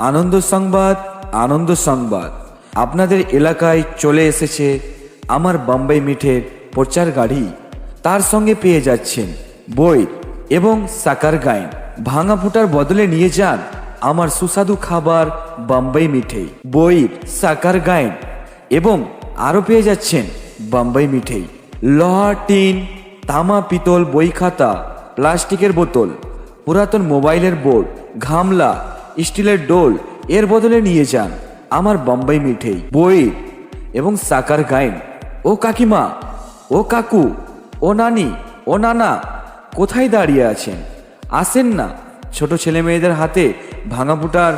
আনন্দ সংবাদ আনন্দ সংবাদ। আপনাদের এলাকায় চলে এসেছে আমার বাম্বাই মিঠের প্রচার গাড়ি। তার সঙ্গে পেয়ে যাচ্ছেন বই এবং সাকার গাইন। ভাঙা ফুটার বদলে নিয়ে যান আমার সুস্বাদু খাবার বাম্বাই মিঠেই বই, সাকার গাইন এবং আরও পেয়ে যাচ্ছেন বাম্বাই মিঠেই লোহা, টিন, তামা, পিতল, বই খাতা, প্লাস্টিকের বোতল, পুরাতন মোবাইলের বোর্ড, ঘামলা স্টিলের ডোল এর বদলে নিয়ে যান আমার বম্বাই মিঠেই। বই এবং সাকার গাইন। ও কাকিমা, ও কাকু, ও নানি, ও নানা, কোথায় দাঁড়িয়ে আছেন? আসেন না। ছোট ছেলে মেয়েদের হাতে ভাঙা ফুটার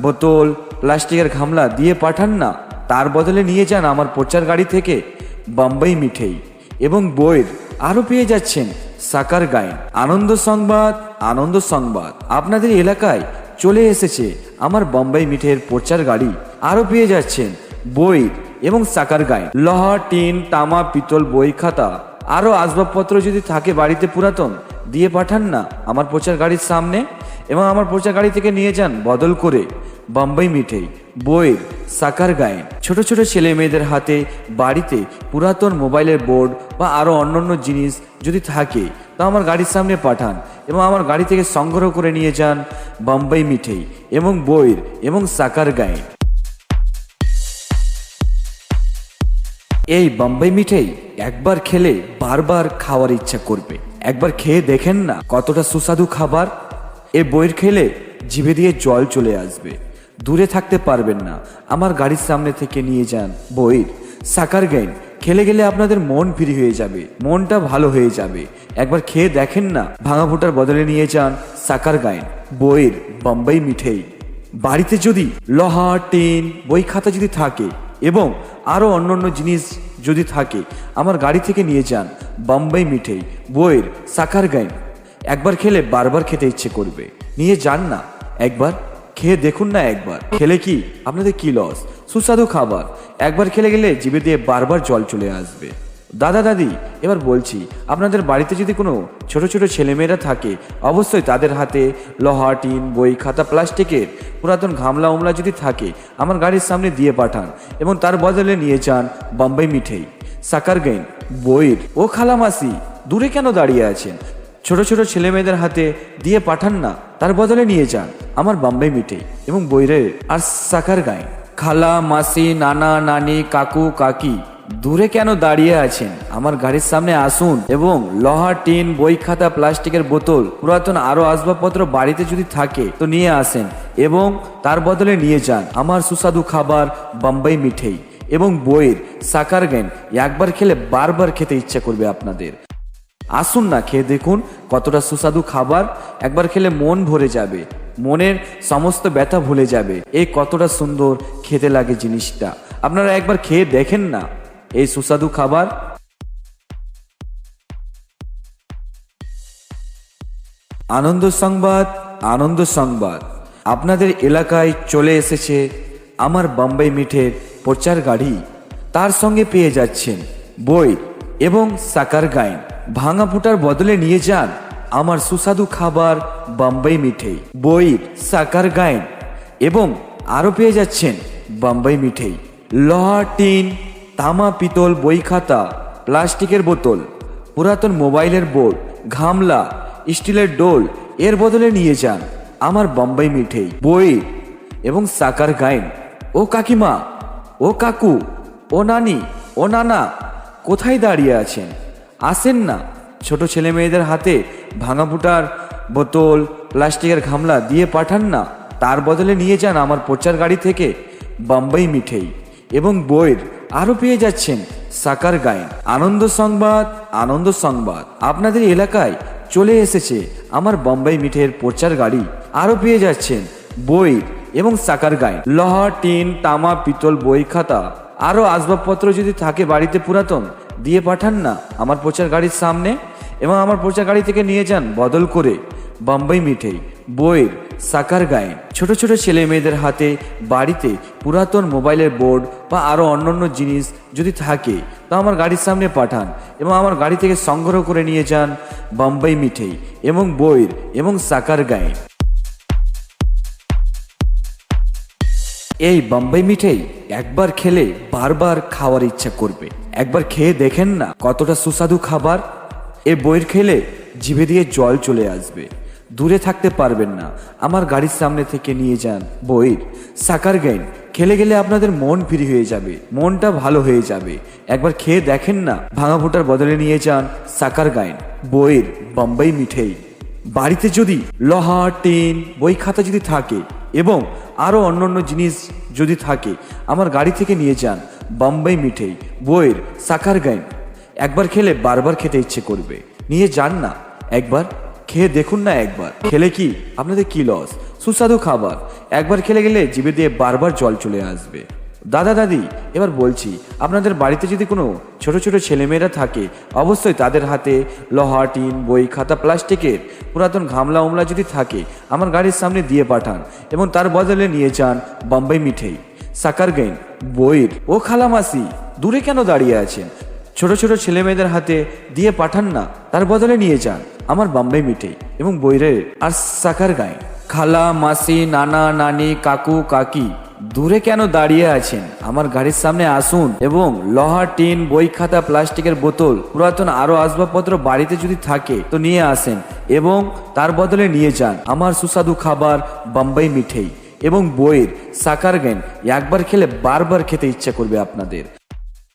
বোতল, প্লাস্টিকের ঘামলা দিয়ে পাঠান না। তার বদলে নিয়ে যান আমার প্রচার গাড়ি থেকে বম্বাই মিঠেই। এবং বইয়ের আরও পেয়ে যাচ্ছেন সাকার গায়েন আনন্দ সংবাদ আনন্দ সংবাদ। আপনাদের এলাকায় চলে এসেছে। আমার বম্বাই মিঠের প্রচার গাড়ি আরও পেয়ে যাচ্ছেন। বই এবং সাকার গায়েন লোহা, টিন, তামা, পিতল, বই, খাতা। আরও আসবাবপত্র যদি থাকে বাড়িতে পুরাতন, দিয়ে পাঠান না আমার প্রচার গাড়ির সামনে এবং আমার প্রচার গাড়ি থেকে নিয়ে যান বদল করে। বম্বাই মিঠেই বইয়ের সাকার গায়েন ছোট ছোট ছেলে মেয়েদের হাতে বাড়িতে পুরাতন মোবাইলের বোর্ড বা আরও অন্যান্য জিনিস যদি থাকে তা আমার গাড়ির সামনে পাঠান এবং আমার গাড়ি থেকে সংগ্রহ করে নিয়ে যান বম্বাই মিঠেই এবং বইয়ের এবং সাকার গায়েন এই বম্বাই মিঠাই একবার খেলে বারবার খাওয়ার ইচ্ছা করবে। একবার খেয়ে দেখেন না কতটা সুস্বাদু খাবার? এ বইয়ের খেলে জিভে দিয়ে জল চলে আসবে। দূরে থাকতে পারবেন না। আমার গাড়ির সামনে থেকে নিয়ে যান বইয়ের, সাকার গাইন খেলে গেলে আপনাদের মন ফ্রি হয়ে যাবে, মনটা ভালো হয়ে যাবে। একবার খেয়ে দেখেন না, ভাঙা ফুটার বদলে নিয়ে যান সাকার গাইন বইয়ের বম্বাই মিঠেই। বাড়িতে যদি লোহা, টেন, বই খাতা যদি থাকে এবং আরও অন্য অন্য জিনিস যদি থাকে, আমার গাড়ি থেকে নিয়ে যান বম্বাই মিঠেই, বইয়ের সাকার গাইন একবার খেলে বারবার খেতে ইচ্ছে করবে। নিয়ে যান না, একবার, খেয়ে দেখুন না একবার। খেলে কি আপনাদের কি লস সুস্বাদু খাবার। একবার খেলে গেলে জিভে দিয়ে বারবার জল চলে আসবে। দাদা, দাদি, এবার বলছি, আপনাদের বাড়িতে যদি কোনো ছোট ছোট ছেলেমেয়েরা থাকে, অবশ্যই তাদের হাতে লোহা, টিন, বই, খাতা, প্লাস্টিকের পুরাতন ঘামলা, উমলা যদি থাকে, আমার গাড়ির সামনে দিয়ে পাঠান এবং তার বদলে নিয়ে যান বম্বাই মিঠেই। সাকার গেন বইয়ের, ও খালামাসি, দূরে কেন দাঁড়িয়ে আছেন? ছোট ছোট ছেলেমেয়েদের হাতে দিয়ে পাঠান না, তার বদলে নিয়ে যান আমার বম্বাই মিঠেই এবং বইরের আর সাকার গায়ে খালা, মাসি, নানা, নানি, কাকু, কাকি, দূরে কেন দাঁড়িয়ে আছেন? আমার গাড়ির সামনে আসুন। এবং লোহা টিন, বই খাতা, প্লাস্টিকের বোতল, পুরাতন আরও আসবাবপত্র বাড়িতে যদি থাকে, তো নিয়ে আসেন। এবং তার বদলে নিয়ে যান। আমার সুস্বাদু খাবার বম্বাই মিঠেই। এবং বইয়ের সাকার জ্ঞান একবার খেলে বারবার খেতে ইচ্ছা করবে আপনাদের। আসুন না খেয়ে দেখুন কতটা সুস্বাদু খাবার। একবার খেলে মন ভরে যাবে। মনের সমস্ত ব্যথা ভুলে যাবে। এই কতটা সুন্দর খেতে লাগে জিনিসটা। আপনারা একবার খেয়ে দেখেন না। এই সুস্বাদু খাবার। আনন্দ সংবাদ আনন্দ সংবাদ। আপনাদের এলাকায় চলে এসেছে আমার বম্বাই মিঠের প্রচার গাড়ি। তার সঙ্গে পেয়ে যাচ্ছেন বই এবং সাকার গাইন। ভাঙা ফুটার বদলে নিয়ে যান। আমার সুস্বাদু খাবার বম্বাই মিঠেই বই সাকার গাইন, এবং আরও পেয়ে যাচ্ছেন বম্বাই মিঠেই লোহা, টিন, তামা, পিতল, বই খাতা, প্লাস্টিকের বোতল, পুরাতন মোবাইলের বোর্ড, ঘামলা, স্টিলের ডোল, এর বদলে নিয়ে যান আমার বম্বাই মিঠেই বই এবং সাকার গাইন। ও কাকিমা, ও কাকু, ও নানি, ও নানা, কোথায় দাঁড়িয়ে আছেন? আসেন না, ছোট ছেলে মেয়েদের হাতে ভাঙা ফুটার বোতল, প্লাস্টিকের ঘামলা দিয়ে পাঠান না। তার বদলে নিয়ে যান আমার প্রচার গাড়ি থেকে বম্বাই মিঠেই এবং বইয়ের আরও পেয়ে যাচ্ছেন সাকার গায়েন। আনন্দ সংবাদ আনন্দ সংবাদ। আপনাদের এলাকায় চলে এসেছে আমার বম্বাই মিঠের প্রচার গাড়ি। আরও পেয়ে যাচ্ছেন বই এবং সাকার গায়েন। লহা, টিন, তামা, পিতল, বই, খাতা। আরও আসবাবপত্র যদি থাকে বাড়িতে পুরাতন, দিয়ে পাঠান না আমার প্রচার গাড়ির সামনে। এবং আমার প্রচার গাড়ি থেকে নিয়ে যান বদল করে বম্বাই মিঠেই বইয়ের, সাকার গায়েন ছোট ছোট ছেলে মেয়েদের হাতে বাড়িতে পুরাতন মোবাইলের বোর্ড বা আরও অন্যান্য জিনিস যদি থাকে, তা আমার গাড়ির সামনে পাঠান এবং আমার গাড়ি থেকে সংগ্রহ করে নিয়ে যান বম্বাই মিঠেই এবং বইয়ের এবং সাকার গায়েন এই বোম্বাই মিঠাই একবার খেলে বারবার খাওয়ার ইচ্ছা করবে। একবার খেয়ে দেখেন না কতটা সুস্বাদু খাবার এ বইয়ের খেলে জিভে দিয়ে জল চলে আসবে। দূরে থাকতে পারবেন না। আমার গাড়ির সামনে থেকে নিয়ে যান বইয়ের সাকার গাইন খেলে গেলে আপনাদের মন ফ্রি হয়ে যাবে, মনটা ভালো হয়ে যাবে। একবার খেয়ে দেখেন না? ভাঙা ফুটার বদলে নিয়ে যান সাকার গাইন বইয়ের বোম্বাই মিঠেই। বাড়িতে যদি লোহা, টিন, বই খাতা যদি থাকে এবং আরও অন্য অন্য জিনিস যদি থাকে, আমার গাড়ি থেকে নিয়ে যান বোম্বাই মিঠেই। বইয়ের সাকার গাইন একবার খেলে বারবার খেতে ইচ্ছে করবে। নিয়ে যান না। একবার খেয়ে দেখুন না একবার। খেলে কি? আপনাদের কি লস সুস্বাদু খাবার। একবার খেলে গেলে জিভে দিয়ে বারবার জল চলে আসবে। দাদা, দাদি, এবার বলছি, আপনাদের বাড়িতে যদি কোনো ছোট ছোট ছেলেমেয়েরা থাকে, অবশ্যই তাদের হাতে লোহা, টিন, বই, খাতা, প্লাস্টিকের পুরাতন ঘামলা, উমলা যদি থাকে, আমার গাড়ির সামনে দিয়ে পাঠান এবং তার বদলে নিয়ে যান বম্বাই মিঠাই সাকার গেন বইয়ের। ও খালামাসি, দূরে কেন দাঁড়িয়ে আছেন? ছোট ছোট ছেলে মেয়েদের হাতে দিয়ে পাঠান না, তার বদলে নিয়ে যান। আমার বাম্বাই মিঠাই এবং বইরের আর সাকার গায়ে। খালা, মাসি, নানা, নানি, কাকু, কাকি, দূরে কেন দাঁড়িয়ে আছেন? আমার গাড়ির সামনে আসুন এবং লোহা, টিন, বই খাতা, প্লাস্টিকের বোতল, পুরাতন আরও আসবাবপত্র বাড়িতে যদি থাকে, তো নিয়ে আসেন এবং তার বদলে নিয়ে যান। আমার সুস্বাদু খাবার বাম্বাই মিঠাই এবং বইয়ের সাকার গেন একবার খেলে বারবার খেতে ইচ্ছা করবে আপনাদের।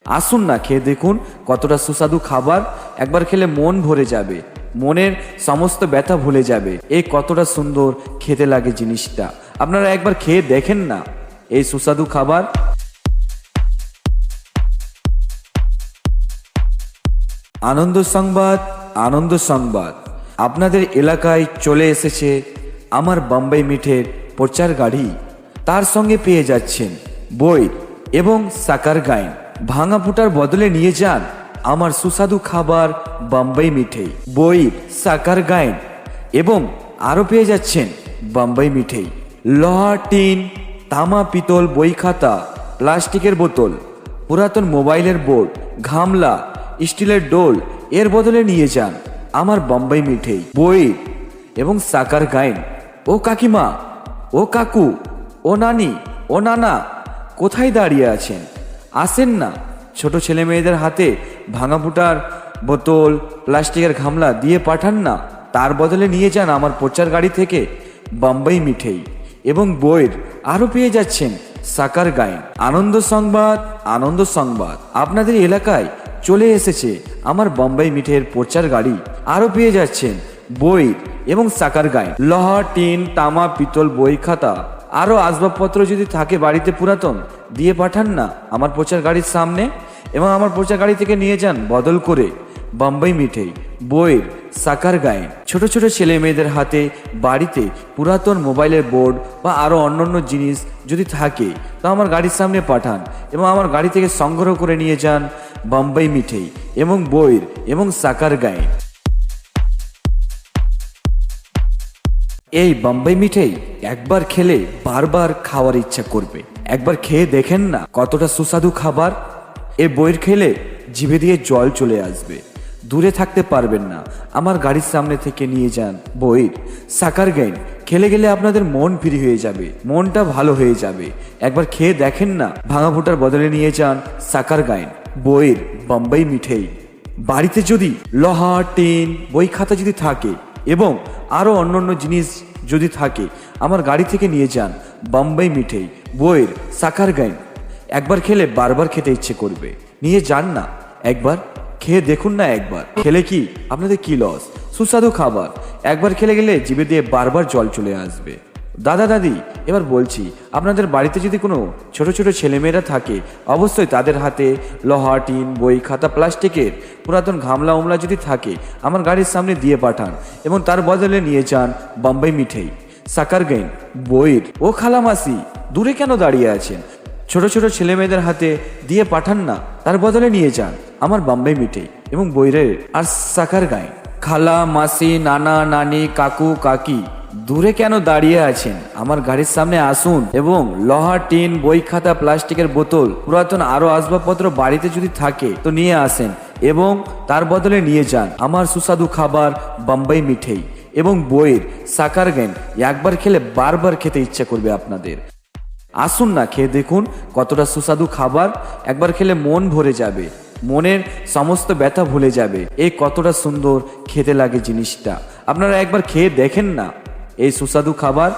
আসুন না, খেয়ে দেখুন কতটা সুস্বাদু খাবার। একবার খেলে মন ভরে যাবে, মনের সমস্ত ব্যথা ভুলে যাবে। এই কতটা সুন্দর খেতে লাগে জিনিসটা। আপনারা একবার খেয়ে দেখেন না এই সুস্বাদু খাবার। আনন্দ সংবাদ আনন্দ সংবাদ। আপনাদের এলাকায় চলে এসেছে আমার বাম্বাই মিঠের প্রচার গাড়ি। তার সঙ্গে পেয়ে যাচ্ছেন বই এবং সাকার গাইন। ভাঙা ফুটার বদলে নিয়ে যান আমার সুস্বাদু খাবার বাম্বাই মিঠেই বই, সাকার গাইন, এবং আরও পেয়ে যাচ্ছেন বাম্বাই মিঠেই লোহা, টিন, তামা, পিতল, বই খাতা, প্লাস্টিকের বোতল, পুরাতন মোবাইলের বোর্ড, ঘামলা, স্টিলের ডোল, এর বদলে নিয়ে যান আমার বম্বাই মিঠেই বই, এবং সাকার গাইন। ও কাকিমা, ও কাকু, ও নানি, ও নানা, কোথায় দাঁড়িয়ে আছেন? আসেন না। ছোট ছেলে মেয়েদের হাতে ভাঙা ফুটার বোতল, প্লাস্টিকের ঘামলা দিয়ে পাঠান না। তার বদলে নিয়ে যান আমার প্রচার গাড়ি থেকে বম্বাই মিঠেই। এবং বইয়ের আরও পেয়ে যাচ্ছেন সাকার গায়েন আনন্দ সংবাদ আনন্দ সংবাদ। আপনাদের এলাকায় চলে এসেছে আমার বম্বাই মিঠের প্রচার গাড়ি। আরও পেয়ে যাচ্ছেন বই এবং সাকার গায়েন লহা, টিন, তামা, পিতল, বই, খাতা। আরও আসবাবপত্র যদি থাকে বাড়িতে পুরাতন, দিয়ে পাঠান না আমার প্রচার গাড়ির সামনে এবং আমার প্রচার গাড়ি থেকে নিয়ে যান বদল করে। বম্বাই মিঠাই, বইয়ের, সাকার গায়ে ছোট ছোট ছেলে মেয়েদের হাতে বাড়িতে পুরাতন মোবাইলের বোর্ড বা আরও অন্যান্য জিনিস যদি থাকে, তা আমার গাড়ির সামনে পাঠান এবং আমার গাড়ি থেকে সংগ্রহ করে নিয়ে যান বম্বাই মিঠেই এবং বইয়ের এবং সাকার গায়ে এই বম্বাই মিঠাই একবার খেলে বারবার খাওয়ার ইচ্ছা করবে। একবার খেয়ে দেখেন না কতটা সুস্বাদু খাবার? এ বইয়ের খেলে জিভে দিয়ে জল চলে আসবে। দূরে থাকতে পারবেন না। আমার গাড়ির সামনে থেকে নিয়ে যান বইয়ের সাকার গাইন খেলে গেলে আপনাদের মন ফ্রি হয়ে যাবে, মনটা ভালো হয়ে যাবে। একবার খেয়ে দেখেন না ভাঙা ফুটার বদলে নিয়ে যান সাকার গাইন বইয়ের বম্বাই মিঠাই। বাড়িতে যদি লোহা, টিন, বই খাতা যদি থাকে এবং আরও অন্য অন্য জিনিস যদি থাকে, আমার গাড়ি থেকে নিয়ে যান। বম্বাই মিঠেই, বইয়ের সাকার গাইন। একবার খেলে বারবার খেতে ইচ্ছে করবে। নিয়ে যান না। একবার খেয়ে দেখুন না একবার। খেলে কি? আপনাদের কি লস সুস্বাদু খাবার। একবার খেলে গেলে জিভে দিয়ে বারবার জল চলে আসবে। দাদা, দাদি, এবার বলছি, আপনাদের বাড়িতে যদি কোনো ছোট ছোট ছেলেমেয়েরা থাকে, অবশ্যই তাদের হাতে লোহা, টিন, বই, খাতা, প্লাস্টিকের পুরাতন ঘামলা, উমলা যদি থাকে, আমার গাড়ির সামনে দিয়ে পাঠান এবং তার বদলে নিয়ে যান বম্বাই মিঠাই, সাকার গেন বইয়ের। ও খালামাসি, দূরে কেন দাঁড়িয়ে আছেন? ছোট ছোট ছেলেমেয়েদের হাতে দিয়ে পাঠান না, তার বদলে নিয়ে যান আমার বাম্বাই মিঠাই এবং বইরের আর সাকার গায়ে খালা মাসি নানা, নানি, কাকু, কাকি দূরে কেন দাঁড়িয়ে আছেন? আমার গাড়ির সামনে আসুন এবং লোহা, টিন, বই খাতা, প্লাস্টিকের বোতল, পুরাতন আরও আসবাবপত্র বাড়িতে যদি থাকে তো নিয়ে আসেন এবং তার বদলে নিয়ে যান। আমার সুস্বাদু খাবার বম্বাই মিঠাই এবং বইয়ের সাকার গেন একবার খেলে বারবার খেতে ইচ্ছা করবে আপনাদের। আসুন না খেয়ে দেখুন কতটা সুস্বাদু খাবার, একবার খেলে মন ভরে যাবে, মনের সমস্ত ব্যথা ভুলে যাবে, এই কতটা সুন্দর খেতে লাগে জিনিসটা। আপনারা একবার খেয়ে দেখেন না। এই সুস্বাদু খাবার